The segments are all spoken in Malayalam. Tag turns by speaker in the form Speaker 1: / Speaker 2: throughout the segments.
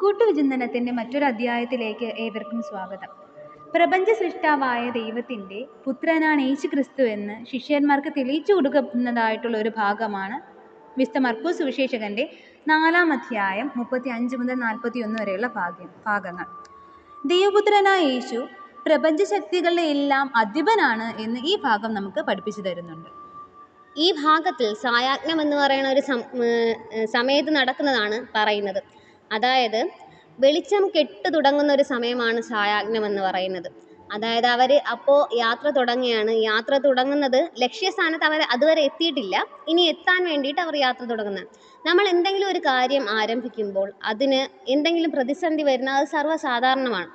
Speaker 1: കൂട്ടുവിചിന്തനത്തിന്റെ മറ്റൊരു അധ്യായത്തിലേക്ക് ഏവർക്കും സ്വാഗതം. പ്രപഞ്ച സൃഷ്ടാവായ ദൈവത്തിന്റെ പുത്രനാണ് യേശു ക്രിസ്തു എന്ന് ശിഷ്യന്മാർക്ക് തെളിയിച്ചു കൊടുക്കുന്നതായിട്ടുള്ള ഒരു ഭാഗമാണ് വിശുദ്ധ മർക്കോസ് സുവിശേഷകന്റെ നാലാം അധ്യായം മുപ്പത്തി അഞ്ച് മുതൽ നാൽപ്പത്തി ഒന്ന് വരെയുള്ള ഭാഗ്യം ഭാഗങ്ങൾ. ദൈവപുത്രനായ യേശു പ്രപഞ്ച ശക്തികളുടെ എല്ലാം അധിപനാണ് എന്ന് ഈ ഭാഗം നമുക്ക് പഠിപ്പിച്ചു തരുന്നുണ്ട്.
Speaker 2: ഈ ഭാഗത്തിൽ സായാജ്ഞം എന്ന് പറയുന്ന ഒരു സമയത്ത് നടക്കുന്നതാണ് പറയുന്നത്. അതായത് വെളിച്ചം കെട്ടു തുടങ്ങുന്ന ഒരു സമയമാണ് ഛായാഗ്നം എന്ന് പറയുന്നത്. അതായത് അവർ അപ്പോൾ യാത്ര തുടങ്ങുകയാണ്. യാത്ര തുടങ്ങുന്നത് ലക്ഷ്യസ്ഥാനത്ത് അവർ അതുവരെ എത്തിയിട്ടില്ല. ഇനി എത്താൻ വേണ്ടിയിട്ട് അവർ യാത്ര തുടങ്ങുന്നത്. നമ്മൾ എന്തെങ്കിലും ഒരു കാര്യം ആരംഭിക്കുമ്പോൾ അതിന് എന്തെങ്കിലും പ്രതിസന്ധി വരുന്ന അത് സർവസാധാരണമാണ്.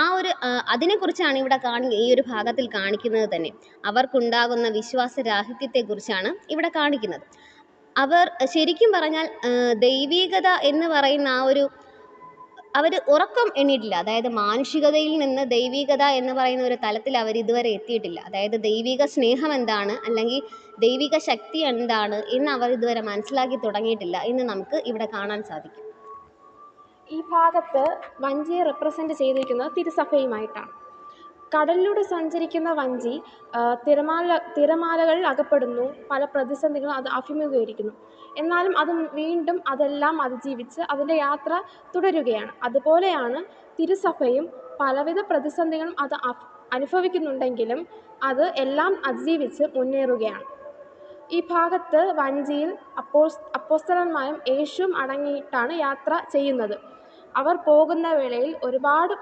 Speaker 2: ആ ഒരു അതിനെക്കുറിച്ചാണ് ഇവിടെ കാണി ഈ ഒരു ഭാഗത്തിൽ കാണിക്കുന്നത് തന്നെ. അവർക്കുണ്ടാകുന്ന വിശ്വാസരാഹിത്യത്തെക്കുറിച്ചാണ് ഇവിടെ കാണിക്കുന്നത്. അവർ ശരിക്കും പറഞ്ഞാൽ ദൈവീകത എന്ന് പറയുന്ന ആ ഒരു അവർ ഉറക്കം എണ്ണിയിട്ടില്ല. അതായത് മാനുഷികതയിൽ നിന്ന് ദൈവീകത എന്ന് പറയുന്ന ഒരു തലത്തിൽ അവർ ഇതുവരെ എത്തിയിട്ടില്ല. അതായത് ദൈവിക സ്നേഹം എന്താണ് അല്ലെങ്കിൽ ദൈവിക ശക്തി എന്താണ് എന്ന് അവർ ഇതുവരെ മനസ്സിലാക്കി തുടങ്ങിയിട്ടില്ല എന്ന് നമുക്ക് ഇവിടെ കാണാൻ സാധിക്കും.
Speaker 3: ഈ ഭാഗത്ത് വഞ്ചിയെ റെപ്രസെന്റ് ചെയ്തിരിക്കുന്നത് തിരുസഭയുമായിട്ടാണ്. കടലിലൂടെ സഞ്ചരിക്കുന്ന വഞ്ചി തിരമാല തിരമാലകളിൽ അകപ്പെടുന്നു. പല പ്രതിസന്ധികളും അത് അഭിമുഖീകരിക്കുന്നു. എന്നാലും അത് വീണ്ടും അതെല്ലാം അതിജീവിച്ച് അതിന്റെ യാത്ര തുടരുകയാണ്. അതുപോലെയാണ് തിരുസഭയും പലവിധ പ്രതിസന്ധികളും അത് അനുഭവിക്കുന്നുണ്ടെങ്കിലും അത് എല്ലാം അതിജീവിച്ച് മുന്നേറുകയാണ്. ഈ ഭാഗത്ത് വഞ്ചിയിൽ അപ്പോസ് അപ്പോസ്തലന്മാരും യേശുവും അടങ്ങിയിട്ടാണ് യാത്ര ചെയ്യുന്നത്. അവർ പോകുന്ന വേളയിൽ ഒരുപാട്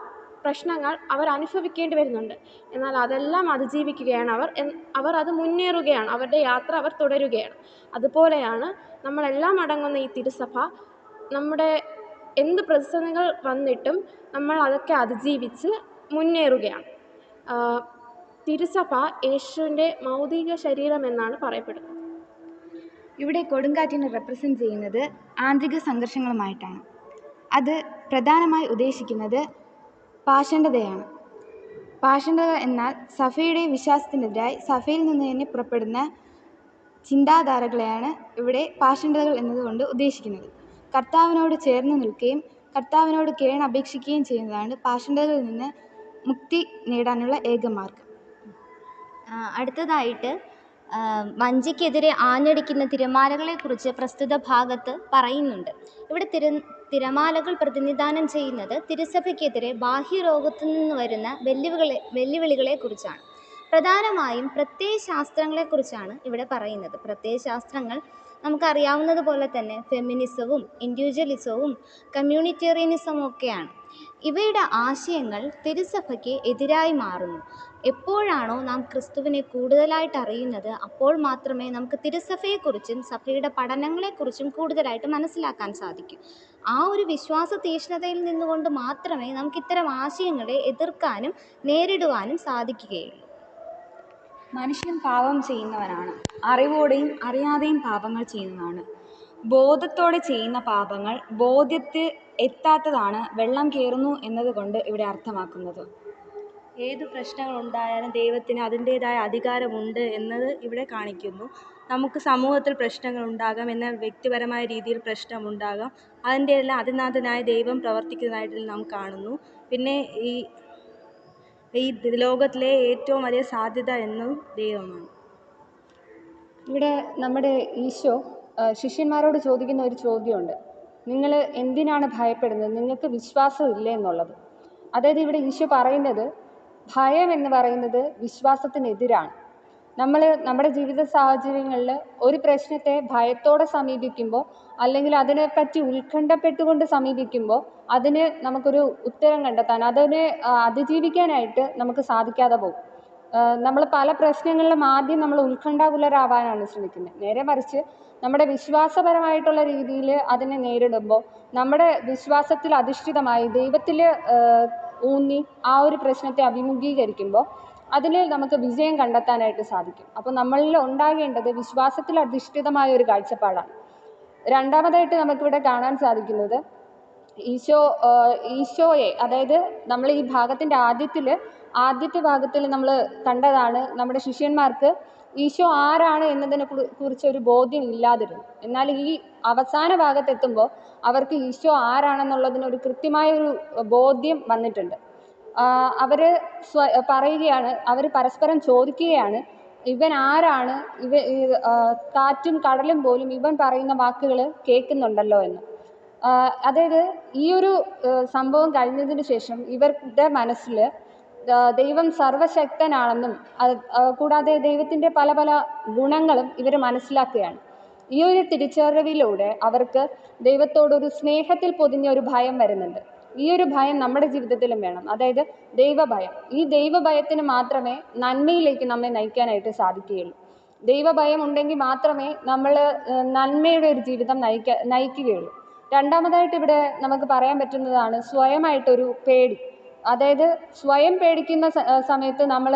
Speaker 3: പ്രശ്നങ്ങൾ അവർ അനുഭവിക്കേണ്ടി വരുന്നുണ്ട്. എന്നാൽ അതെല്ലാം അതിജീവിക്കുകയാണ് അവർ. അവർ അത് മുന്നേറുകയാണ്. അവരുടെ യാത്ര അവർ തുടരുകയാണ്. അതുപോലെയാണ് നമ്മളെല്ലാം അടങ്ങുന്ന ഈ തിരുസഭ നമ്മുടെ എന്ത് പ്രതിസന്ധികൾ വന്നിട്ടും നമ്മൾ അതൊക്കെ അതിജീവിച്ച് മുന്നേറുകയാണ്. തിരുസഭ യേശുവിന്റെ മൗതിക ശരീരം എന്നാണ് പറയപ്പെടുന്നത്.
Speaker 4: ഇവിടെ കൊടുങ്കാറ്റിനെ റെപ്രസെന്റ് ചെയ്യുന്നത് ആന്തരിക സംഘർഷങ്ങളുമായിട്ടാണ്. അത് പ്രധാനമായി ഉദ്ദേശിക്കുന്നത് പാഷണ്ഡതയാണ് പാഷണ്ഡത എന്നാൽ സഭയുടെ വിശ്വാസത്തിനെതിരായി സഫയിൽ നിന്ന് തന്നെ പുറപ്പെടുന്ന ചിന്താധാരകളെയാണ് ഇവിടെ പാഷണ്ഡതകൾ എന്നതുകൊണ്ട് ഉദ്ദേശിക്കുന്നത്. കർത്താവിനോട് ചേർന്ന് നിൽക്കുകയും കർത്താവിനോട് കേൺ അപേക്ഷിക്കുകയും ചെയ്യുന്നതാണ് പാഷണ്ഡതകളിൽ നിന്ന് മുക്തി നേടാനുള്ള ഏക മാർഗം.
Speaker 5: അടുത്തതായിട്ട് വഞ്ചിക്കെതിരെ ആഞ്ഞടിക്കുന്ന തിരമാലകളെക്കുറിച്ച് പ്രസ്തുത ഭാഗത്ത് പറയുന്നുണ്ട്. ഇവിടെ തിര തിരമാലകൾ പ്രതിനിധാനം ചെയ്യുന്നത് തിരുസഭയ്ക്കെതിരെ നിന്ന് വരുന്ന വെല്ലുവിളികളെ വെല്ലുവിളികളെക്കുറിച്ചാണ്. പ്രധാനമായും പ്രത്യയശാസ്ത്രങ്ങളെക്കുറിച്ചാണ് ഇവിടെ പറയുന്നത്. പ്രത്യയശാസ്ത്രങ്ങൾ നമുക്കറിയാവുന്നതുപോലെ തന്നെ ഫെമിനിസവും ഇൻഡിവിജ്വലിസവും കമ്മ്യൂണിറ്റേറിയനിസവും ഒക്കെയാണ്. ഇവയുടെ ആശയങ്ങൾ തിരുസഭയ്ക്ക് എതിരായി മാറുന്നു. എപ്പോഴാണോ നാം ക്രിസ്തുവിനെ കൂടുതലായിട്ട് അറിയുന്നത് അപ്പോൾ മാത്രമേ നമുക്ക് തിരുസഭയെക്കുറിച്ചും സഭയുടെ പഠനങ്ങളെക്കുറിച്ചും കൂടുതലായിട്ട് മനസ്സിലാക്കാൻ സാധിക്കൂ. ആ ഒരു വിശ്വാസ തീക്ഷ്ണതയിൽ നിന്നുകൊണ്ട് മാത്രമേ നമുക്ക് ഇത്തരം ആശയങ്ങളെ എതിർക്കാനും നേരിടുവാനും സാധിക്കുകയുള്ളൂ.
Speaker 4: മനുഷ്യൻ പാപം ചെയ്യുന്നവനാണ്. അറിവോടെയും അറിയാതെയും പാപങ്ങൾ ചെയ്യുന്നതാണ്. ബോധത്തോടെ ചെയ്യുന്ന പാപങ്ങൾ ബോധ്യത്തിൽ എത്താത്തതാണ് വെള്ളം കയറുന്നു എന്നതുകൊണ്ട് ഇവിടെ അർത്ഥമാക്കുന്നത്.
Speaker 6: ഏത് പ്രശ്നങ്ങൾ ഉണ്ടായാലും ദൈവത്തിന് അതിന്റേതായ അധികാരമുണ്ട് എന്നത് ഇവിടെ കാണിക്കുന്നു. നമുക്ക് സമൂഹത്തിൽ പ്രശ്നങ്ങൾ ഉണ്ടാകാം എന്നാൽ വ്യക്തിപരമായ രീതിയിൽ പ്രശ്നമുണ്ടാകാം അതിന്റെ എല്ലാം അതിനാഥനായ ദൈവം പ്രവർത്തിക്കുന്നതായിട്ട് നാം കാണുന്നു. പിന്നെ ഈ ഈ ലോകത്തിലെ ഏറ്റവും വലിയ സാധ്യത എന്നും ദൈവമാണ്.
Speaker 7: ഇവിടെ നമ്മുടെ ഈശോ ശിഷ്യന്മാരോട് ചോദിക്കുന്ന ഒരു ചോദ്യമുണ്ട്. നിങ്ങൾ എന്തിനാണ് ഭയപ്പെടുന്നത്? നിങ്ങൾക്ക് വിശ്വാസം ഇല്ല എന്നുള്ളത്. അതായത് ഇവിടെ ഈശോ പറയുന്നത് ഭയം എന്ന് പറയുന്നത് വിശ്വാസത്തിനെതിരാണ്. നമ്മൾ നമ്മുടെ ജീവിത സാഹചര്യങ്ങളിൽ ഒരു പ്രശ്നത്തെ ഭയത്തോടെ സമീപിക്കുമ്പോൾ അല്ലെങ്കിൽ അതിനെപ്പറ്റി ഉത്കണ്ഠപ്പെട്ടുകൊണ്ട് സമീപിക്കുമ്പോൾ അതിന് നമുക്കൊരു ഉത്തരം കണ്ടെത്താൻ അതിനെ അതിജീവിക്കാനായിട്ട് നമുക്ക് സാധിക്കാതെ പോകും. നമ്മൾ പല പ്രശ്നങ്ങളിലും ആദ്യം നമ്മൾ ഉത്കണ്ഠാകുലരാവാനാണ് ശ്രമിക്കുന്നത് നേരെ മറിച്ച് നമ്മുടെ വിശ്വാസപരമായിട്ടുള്ള രീതിയിൽ അതിനെ നേരിടുമ്പോൾ നമ്മുടെ വിശ്വാസത്തിൽ അധിഷ്ഠിതമായി ദൈവത്തിൽ ഊന്നി ആ ഒരു പ്രശ്നത്തെ അഭിമുഖീകരിക്കുമ്പോൾ അതിൽ നമുക്ക് വിജയം കണ്ടെത്താനായിട്ട് സാധിക്കും. അപ്പോൾ നമ്മളിൽ ഉണ്ടാകേണ്ടത് വിശ്വാസത്തിൽ അധിഷ്ഠിതമായ ഒരു കാഴ്ചപ്പാടാണ്. രണ്ടാമതായിട്ട് നമുക്കിവിടെ കാണാൻ സാധിക്കുന്നത് ഈശോ ഈശോയെ അതായത് നമ്മൾ ഈ ഭാഗത്തിന്റെ ആദ്യത്തിൽ ആദ്യത്തെ ഭാഗത്തിൽ നമ്മൾ കണ്ടതാണ് നമ്മുടെ ശിഷ്യന്മാർക്ക് ഈശോ ആരാണ് എന്നതിനെ കുറി- കുറിച്ച് ഒരു ബോധ്യം ഇല്ലാതിരുന്നു. എന്നാൽ ഈ അവസാന ഭാഗത്തെത്തുമ്പോൾ അവർക്ക് ഈശോ ആരാണെന്നുള്ളതിന് ഒരു കൃത്യമായ ഒരു ബോധ്യം വന്നിട്ടുണ്ട്. അവർ സ്വ പറയുകയാണ് അവർ പരസ്പരം ചോദിക്കുകയാണ് ഇവൻ ആരാണ് ഇവ കാറ്റും കടലും പോലും ഇവൻ പറയുന്ന വാക്കുകൾ കേൾക്കുന്നുണ്ടല്ലോ എന്ന്. അതായത് ഈ ഒരു സംഭവം കഴിഞ്ഞതിന് ശേഷം ഇവരുടെ മനസ്സിൽ ദൈവം സർവശക്തനാണെന്നും കൂടാതെ ദൈവത്തിന്റെ പല പല ഗുണങ്ങളും ഇവർ മനസ്സിലാക്കുകയാണ്. ഈ ഒരു തിരിച്ചറിവിലൂടെ അവർക്ക് ദൈവത്തോടൊരു സ്നേഹത്തിൽ പൊതിഞ്ഞ ഒരു ഭയം വരുന്നുണ്ട്. ഈ ഒരു ഭയം നമ്മുടെ ജീവിതത്തിലും വേണം. അതായത് ദൈവഭയം. ഈ ദൈവഭയത്തിന് മാത്രമേ നന്മയിലേക്ക് നമ്മെ നയിക്കാനായിട്ട് സാധിക്കുകയുള്ളൂ. ദൈവഭയം ഉണ്ടെങ്കിൽ മാത്രമേ നമ്മൾ നന്മയുടെ ഒരു ജീവിതം നയിക്ക നയിക്കുകയുള്ളൂ. രണ്ടാമതായിട്ട് ഇവിടെ നമുക്ക് പറയാൻ പറ്റുന്നതാണ് സ്വയമായിട്ടൊരു പേടി. അതായത് സ്വയം പേടിക്കുന്ന സമയത്ത് നമ്മൾ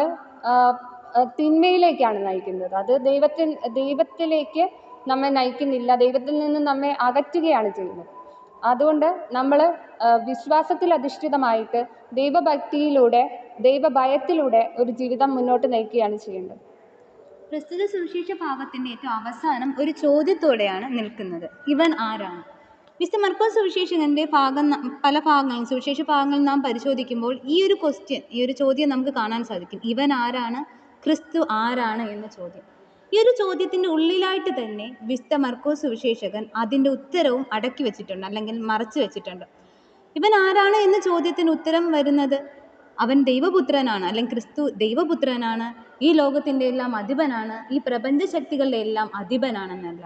Speaker 7: തിന്മയിലേക്കാണ് നയിക്കുന്നത്. അത് ദൈവത്തിൽ ദൈവത്തിലേക്ക് നമ്മെ നയിക്കുന്നില്ല. ദൈവത്തിൽ നിന്ന് നമ്മെ അകറ്റുകയാണ് ചെയ്യുന്നത്. അതുകൊണ്ട് നമ്മൾ വിശ്വാസത്തിൽ അധിഷ്ഠിതമായിട്ട് ദൈവഭക്തിയിലൂടെ ദൈവഭയത്തിലൂടെ ഒരു ജീവിതം മുന്നോട്ട് നയിക്കുകയാണ് ചെയ്യേണ്ടത്.
Speaker 1: പ്രസ്തുത സുവിശേഷ ഭാഗത്തിന്റെ ഏറ്റവും അവസാനം ഒരു ചോദ്യത്തോടെയാണ് നിൽക്കുന്നത്. ഇവൻ ആരാണ്? മിസ്റ്റർ മർക്കോസ് സുവിശേഷകന്റെ ഭാഗം പല ഭാഗങ്ങളും സുവിശേഷ ഭാഗങ്ങൾ നാം പരിശോധിക്കുമ്പോൾ ഈ ഒരു ക്വസ്റ്റ്യൻ ഈ ഒരു ചോദ്യം നമുക്ക് കാണാൻ സാധിക്കും. ഇവൻ ആരാണ്? ക്രിസ്തു ആരാണ് എന്ന ചോദ്യം. ഈ ഒരു ചോദ്യത്തിന്റെ ഉള്ളിലായിട്ട് തന്നെ വിശുദ്ധ മർക്കോസ് സുവിശേഷകൻ അതിന്റെ ഉത്തരവും അടക്കി വെച്ചിട്ടുണ്ട് അല്ലെങ്കിൽ മറച്ചു വെച്ചിട്ടുണ്ട്. ഇവൻ ആരാണ് എന്ന ചോദ്യത്തിന് ഉത്തരം വരുന്നത്? അവൻ ദൈവപുത്രനാണ് അല്ലെങ്കിൽ ക്രിസ്തു ദൈവപുത്രനാണ് ഈ ലോകത്തിന്റെ എല്ലാം അധിപനാണ് ഈ പ്രപഞ്ച ശക്തികളുടെ എല്ലാം അധിപനാണെന്നല്ല.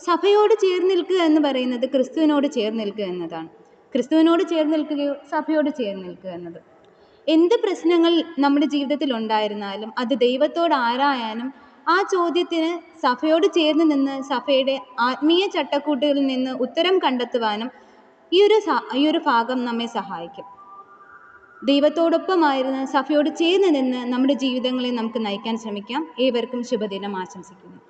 Speaker 1: സഭയോട് ചേർന്ന് നിൽക്കുക എന്ന് പറയുന്നത് ക്രിസ്തുവിനോട് ചേർന്ന് നിൽക്കുക എന്നതാണ്. ക്രിസ്തുവിനോട് ചേർന്ന് നിൽക്കുകയോ സഭയോട് ചേർന്ന് നിൽക്കുക എന്നത്. എന്ത് പ്രശ്നങ്ങൾ നമ്മുടെ ജീവിതത്തിൽ ഉണ്ടായിരുന്നാലും അത് ദൈവത്തോട് ആരായാനും ആ ചോദ്യത്തിന് സഭയോട് ചേർന്ന് നിന്ന് സഭയുടെ ആത്മീയ ചട്ടക്കൂട്ടുകളിൽ നിന്ന് ഉത്തരം കണ്ടെത്തുവാനും ഈ ഒരു ഈ ഒരു ഭാഗം നമ്മെ സഹായിക്കും. ദൈവത്തോടൊപ്പമായിരുന്ന് സഭയോട് ചേർന്ന് നിന്ന് നമ്മുടെ ജീവിതങ്ങളെ നമുക്ക് നയിക്കാൻ ശ്രമിക്കാം. ഏവർക്കും ശുഭദിനം ആശംസിക്കുന്നു.